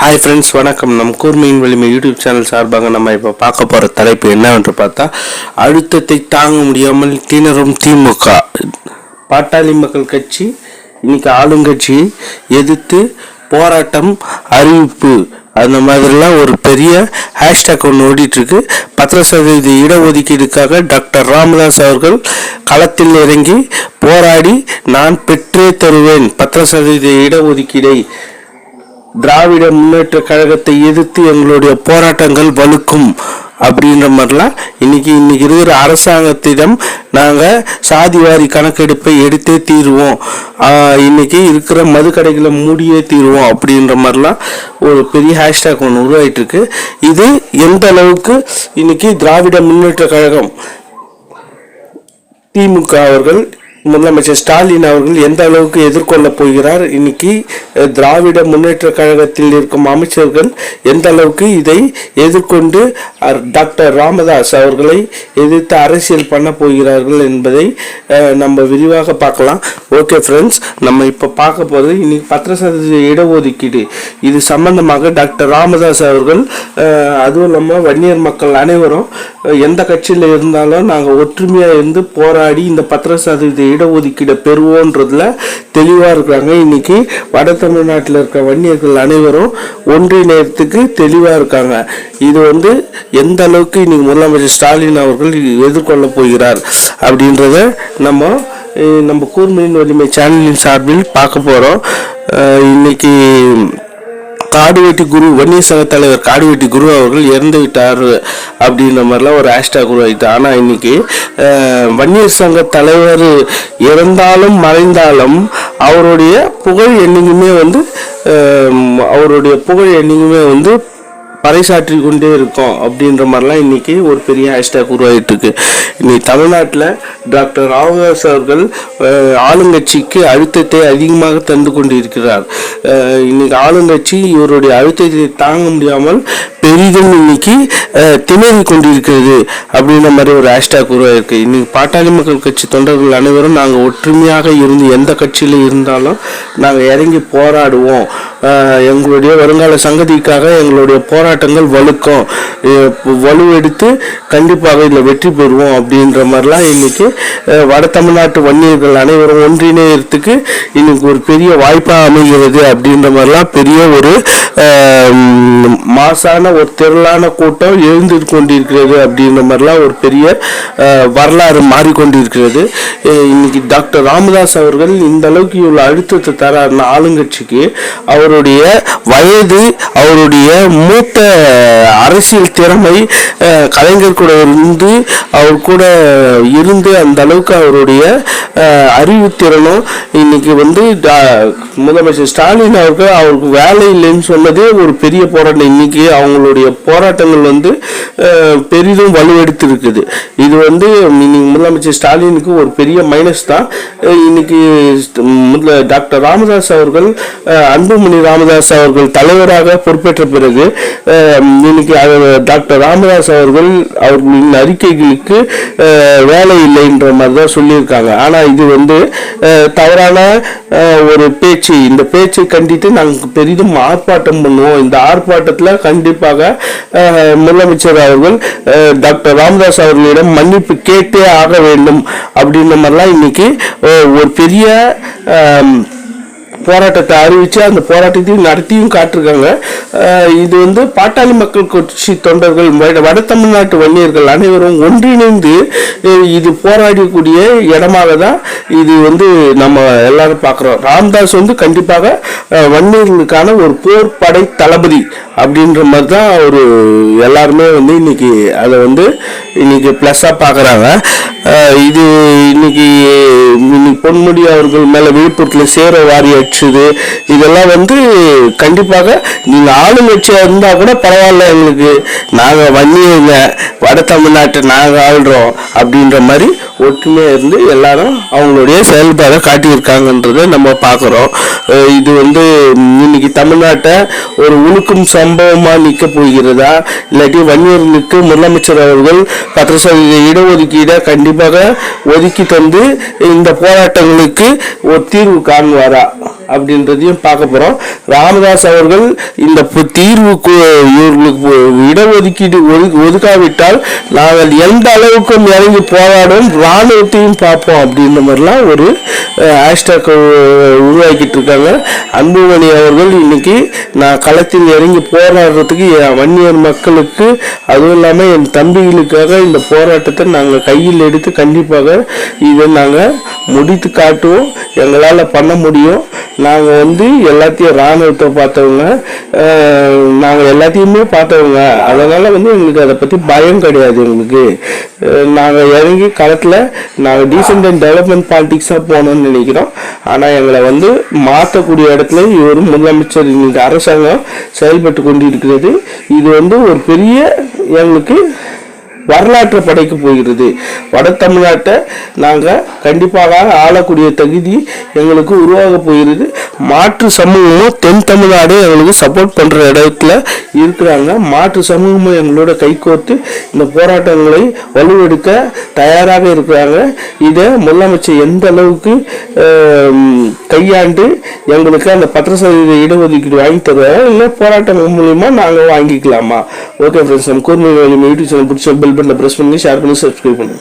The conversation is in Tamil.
ஹாய் ஃப்ரெண்ட்ஸ் வணக்கம். நம் கூர்மையின் வலிமை யூடியூப் சேனல் சார்பாக நம்ம இப்போ பார்க்க போகிற தலைப்பு என்னவென்று பார்த்தா அழுத்தத்தை தாங்க முடியாமல் திணறும் திமுக. பாட்டாளி மக்கள் கட்சி இன்னைக்கு ஆளுங்கட்சியை எதிர்த்து போராட்டம் அறிவிப்பு. அந்த மாதிரிலாம் ஒரு பெரிய ஹேஷ்டேக் ஒன்று ஓடிட்டுருக்கு. பத்திர சதவீத இடஒதுக்கீடுக்காக டாக்டர் ராமதாஸ் அவர்கள் களத்தில் இறங்கி போராடி நான் பெற்றே தருவேன். பத்திர சதவீத இடஒதுக்கீடை திராவிட முன்னேற்ற கழகத்தை எதிர்த்து எங்களுடைய போராட்டங்கள் வலுக்கும் அப்படின்ற மாதிரிலாம் இன்னைக்கு இன்னைக்கு இருக்கிற அரசாங்கத்திடம் நாங்கள் சாதிவாரி கணக்கெடுப்பை எடுத்தே தீருவோம். இன்னைக்கு இருக்கிற மது கடைகளை மூடியே தீருவோம் அப்படின்ற மாதிரிலாம் ஒரு பெரிய ஹேஷ்டேக் ஒன்று உருவாயிட்டு இருக்கு இது எந்த அளவுக்கு இன்னைக்கு திராவிட முன்னேற்ற கழகம் திமுக அவர்கள் முதலமைச்சர் ஸ்டாலின் அவர்கள் எந்த அளவுக்கு எதிர்கொள்ள போகிறார்? இன்னைக்கு திராவிட முன்னேற்ற கழகத்தில் இருக்கும் அமைச்சர்கள் எந்த அளவுக்கு இதை எதிர்கொண்டு டாக்டர் ராமதாஸ் அவர்களை எதிர்த்து அரசியல் பண்ண போகிறார்கள் என்பதை நம்ம விரிவாக பார்க்கலாம். ஓகே ஃப்ரெண்ட்ஸ் நம்ம இப்போ பார்க்க போகிறது இன்னைக்கு பத்திர சதவீத இடஒதுக்கீடு. இது சம்பந்தமாக டாக்டர் ராமதாஸ் அவர்கள் அதுவும் இல்லாமல் வன்னியர் மக்கள் அனைவரும் எந்த கட்சியில் இருந்தாலும் நாங்கள் ஒற்றுமையாக இருந்து போராடி இந்த பத்திர சதவீத இடஒதுக்கீடை பெறுவோன்றதுல தெளிவாக இருக்கிறாங்க. இன்னைக்கு வட தமிழ்நாட்டில் இருக்க வன்னியர்கள் அனைவரும் ஒன்றிணையத்துக்கு தெளிவாக இருக்காங்க. இது வந்து எந்த அளவுக்கு இன்னைக்கு முதலமைச்சர் ஸ்டாலின் அவர்கள் எதிர்கொள்ள போகிறார் அப்படின்றத நம்ம நம்ம கூர்மையின் வலிமை சேனலின் சார்பில் பார்க்க போகிறோம் இன்னைக்கு காடுவெட்டி குரு வன்னியர் சங்க தலைவர் காடுவெட்டி குரு அவர்கள் இறந்து விட்டார் அப்படின்ற மாதிரிலாம் ஒரு ஹேஷ்டாக் உருவாகிட்டு ஆனால் இன்னைக்கு வன்னியர் சங்க தலைவர் இறந்தாலும் மறைந்தாலும் அவருடைய புகழ் என்னைக்குமே வந்து அவருடைய புகழ் என்னைக்குமே வந்து பறைசாற்றி கொண்டே இருக்கோம் அப்படின்ற மாதிரிலாம் இன்னைக்கு ஒரு பெரிய ஹேஷ்டேக் உருவாகிட்டுருக்கு இன்னைக்கு தமிழ்நாட்டில் டாக்டர் ராமதாஸ் அவர்கள் ஆளுங்கட்சிக்கு அழுத்தத்தை அதிகமாக தந்து கொண்டிருக்கிறார். அஹ், இன்னைக்கு ஆளுங்கட்சி இவருடைய அழுத்தத்தை தாங்க முடியாமல் பெரிதும் இன்னைக்கு திணறி கொண்டிருக்கிறது அப்படின்ற மாதிரி ஒரு ஹேஷ்டேக் உருவாயிருக்கு. இன்னைக்கு பாட்டாளி மக்கள் கட்சி தொண்டர்கள் அனைவரும் நாங்கள் ஒற்றுமையாக இருந்து எந்த கட்சியில் இருந்தாலும் நாங்கள் இறங்கி போராடுவோம். எங்களுடைய வருங்கால சங்கதிக்காக எங்களுடைய போராட்டங்கள் வலுக்கும் வலுவெடுத்து கண்டிப்பாக இதில் வெற்றி பெறுவோம் அப்படின்ற மாதிரிலாம் இன்னைக்கு வட தமிழ்நாட்டு வன்னியர்கள் அனைவரும் ஒன்றிணையத்துக்கு இன்னைக்கு ஒரு பெரிய வாய்ப்பாக அமைகிறது அப்படின்ற மாதிரிலாம் பெரிய ஒரு மாசான ஒரு திரளான கூட்டம் எழுந்து கொண்டிருக்கிறது அப்படின்ற மாதிரிலாம் ஒரு பெரிய வரலாறு மாறிக்கொண்டிருக்கிறது. இன்னைக்கு டாக்டர் ராமதாஸ் அவர்கள் இந்த அளவுக்கு இவ்வளோ அழுத்தத்தை தராருன்னா ஆளுங்கட்சிக்கு அவருடைய வயது அவருடைய மூத்த அரசியல் திறமை கலைஞர் கூட இருந்து அவர் கூட இருந்து அந்த அளவுக்கு அவருடைய அறிவுத்திறனும் இன்னைக்கு வந்து முதலமைச்சர் ஸ்டாலின் அவர்கள் அவருக்கு வேலை இல்லைன்னு சொன்னதே ஒரு பெரிய போராட்டம். இன்னைக்கு அவங்களுடைய போராட்டங்கள் வந்து பெரிதும் வலுவெடுத்து இருக்குது இது வந்து இன்னைக்கு முதலமைச்சர் ஸ்டாலினுக்கு ஒரு பெரிய மைனஸ் தான். இன்னைக்கு முதல டாக்டர் ராமதாஸ் அவர்கள் அன்புமணி ராமதாஸ் அவர்கள் தலைவராக பொறுப்பேற்ற பிறகு இன்னைக்கு டாக்டர் ராமதாஸ் அவர்கள் அவர்களின் அறிக்கைகளுக்கு வேலை இல்லைன்ற மாதிரி தான் சொல்லியிருக்காங்க. ஆனால் இது வந்து தவறான ஒரு பேச்சு. இந்த பேச்சை கண்டித்து நாங்கள் பெரிதும் ஆர்ப்பாட்டம் பண்ணுவோம். இந்த ஆர்ப்பாட்டத்தில் கண்டிப்பாக முதலமைச்சர் அவர்கள் டாக்டர் ராமதாஸ் அவர்களிடம் மன்னிப்பு கேட்டே ஆக வேண்டும். அப்படின்ற மாதிரிலாம் இன்னைக்கு ஒரு பெரிய போராட்டத்தை அறிவித்து அந்த போராட்டத்தையும் நடத்தியும் காட்டிருக்காங்க. இது வந்து பாட்டாளி மக்கள் கட்சி தொண்டர்கள் வட- தமிழ்நாட்டு வன்னியர்கள் அனைவரும் ஒன்றிணைந்து இது போராடக்கூடிய இடமாக தான் இது வந்து நம்ம எல்லாரும் பார்க்குறோம். ராம்தாஸ் வந்து கண்டிப்பாக வன்னியர்களுக்கான ஒரு போர் படை தளபதி அப்படின்ற மாதிரி தான் ஒரு எல்லாருமே வந்து இன்னைக்கு அதை வந்து இன்னைக்கு ப்ளஸ்ஸாக பார்க்குறாங்க. இது இன்னைக்கு இன்னைக்கு பொன்முடி அவர்கள் மேலே விழுப்புரத்தில் சேர வாரிய அடிச்சது இதெல்லாம் வந்து கண்டிப்பாக நீங்கள் ஆளுங்கட்சியாக இருந்தால் கூட பரவாயில்ல எங்களுக்கு. நாங்கள் வன்னியங்க. வட தமிழ்நாட்டை நாங்கள் ஆள்றோம் அப்படின்ற மாதிரி ஒற்றுமையாக இருந்து எல்லாரும் அவங்களுடைய செயல்பாடை காட்டியிருக்காங்கன்றதை நம்ம பார்க்குறோம். இது வந்து இன்னைக்கு தமிழ்நாட்டை ஒரு உழுக்கும் சம்பவமாக நிற்க போகிறதா? இல்லாட்டி வன்னியர்களுக்கு முதலமைச்சர் அவர்கள் பத்து சதவீத இடஒதுக்கீடை கண்டிப்பாக ஒதுக்கி தந்து இந்த போராட்டங்களுக்கு ஒரு தீர்வு காணுவாரா? அப்படின்றதையும் பார்க்க போகிறோம் ராமதாஸ் அவர்கள் இந்த தீர்வுக்கு இவர்களுக்கு இடஒதுக்கீடு ஒது- ஒதுக்காவிட்டால் நாங்கள் எந்த அளவுக்கும் இறங்கி போராடும் ராணுவத்தையும் பார்ப்போம் அப்படின்ற மாதிரிலாம் ஒரு ஹேஷ்டாக் உருவாக்கிட்டு இருக்காங்க. அன்புமணி அவர்கள் இன்னைக்கு நான் களத்தில் இறங்கி போராடுறதுக்கு என் வன்னியர் மக்களுக்கு அதுவும் இல்லாமல் என் தம்பிகளுக்காக இந்த போராட்டத்தை நாங்கள் கையில் எடுத்து கண்டிப்பாக இதை நாங்கள் முடித்து காட்டுவோம். எங்களால் பண்ண முடியும். நாங்கள் வந்து எல்லாத்தையும் இராணுவத்தை பார்த்தவங்க நாங்கள் எல்லாத்தையுமே பார்த்தவங்க. அதனால் வந்து எங்களுக்கு அதை பற்றி பயம் கிடையாது எங்களுக்கு. நாங்கள் இறங்கி களத்தில் நாங்கள் டீசென்ட் அண்ட் டெவலப்மெண்ட் பாலிட்டிக்ஸாக போகணும்னு நினைக்கிறோம். ஆனால் எங்களை வந்து மாற்றக்கூடிய இடத்துல இவர் முதலமைச்சர் எங்களுக்கு அரசாங்கம் செயல்பட்டு கொண்டு இருக்கிறது இது வந்து ஒரு பெரிய எங்களுக்கு வரலாற்று படைக்க போகிறது. வட தமிழ்நாட்டை நாங்கள் கண்டிப்பாக ஆளக்கூடிய தகுதி எங்களுக்கு உருவாக போகிறது. மாற்று சமூகமும் தென் தமிழ்நாடு எங்களுக்கு சப்போர்ட் பண்ணுற இடத்துல இருக்கிறாங்க. மாற்று சமூகமும் எங்களோட கைகோர்த்து இந்த போராட்டங்களை வலுவெடுக்க தயாராக இருக்கிறாங்க. இதை முதலமைச்சர் எந்த அளவுக்கு கையாண்டு எங்களுக்கு அந்த பத்து சதவீத இடஒதுக்கீடு வாங்கி தருவாங்க இல்லை போராட்டம் மூலியமாக நாங்கள் வாங்கிக்கலாமா? ஓகே ஃப்ரெண்ட்ஸ் நம்ம கூர்மை யூடியூப் சேனல் பிடிச்ச பெல் பட்டனை ப்ரெஸ் பண்ணி ஷேர் பண்ணி சப்ஸ்கிரைப் பண்ணுங்க